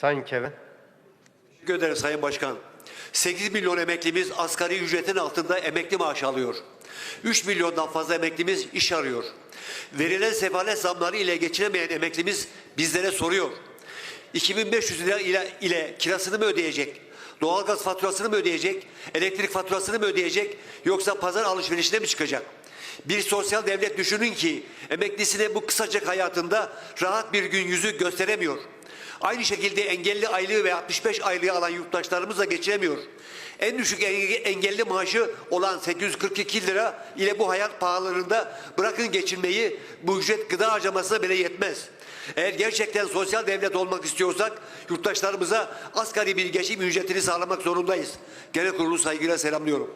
Sayın Kevin. Teşekkür ederim Sayın Başkan. 8 milyon emeklimiz asgari ücretin altında emekli maaşı alıyor. 3 milyondan fazla emeklimiz iş arıyor. Verilen sefalet zamları ile geçinemeyen emeklimiz bizlere soruyor. 2500 lira ile, ile kirasını mı ödeyecek? Doğalgaz faturasını mı ödeyecek? Elektrik faturasını mı ödeyecek? Yoksa pazar alışverişine mi çıkacak? Bir sosyal devlet düşünün ki emeklisine bu kısacık hayatında rahat bir gün yüzü gösteremiyor. Aynı şekilde engelli aylığı ve 65 aylığı alan yurttaşlarımız da geçiremiyor. En düşük enge- engelli maaşı olan 842 lira ile bu hayat pahalılığında bırakın geçinmeyi bu ücret gıda harcamasına bile yetmez. Eğer gerçekten sosyal devlet olmak istiyorsak yurttaşlarımıza asgari bir geçim ücretini sağlamak zorundayız. Genel kurulu saygıyla selamlıyorum.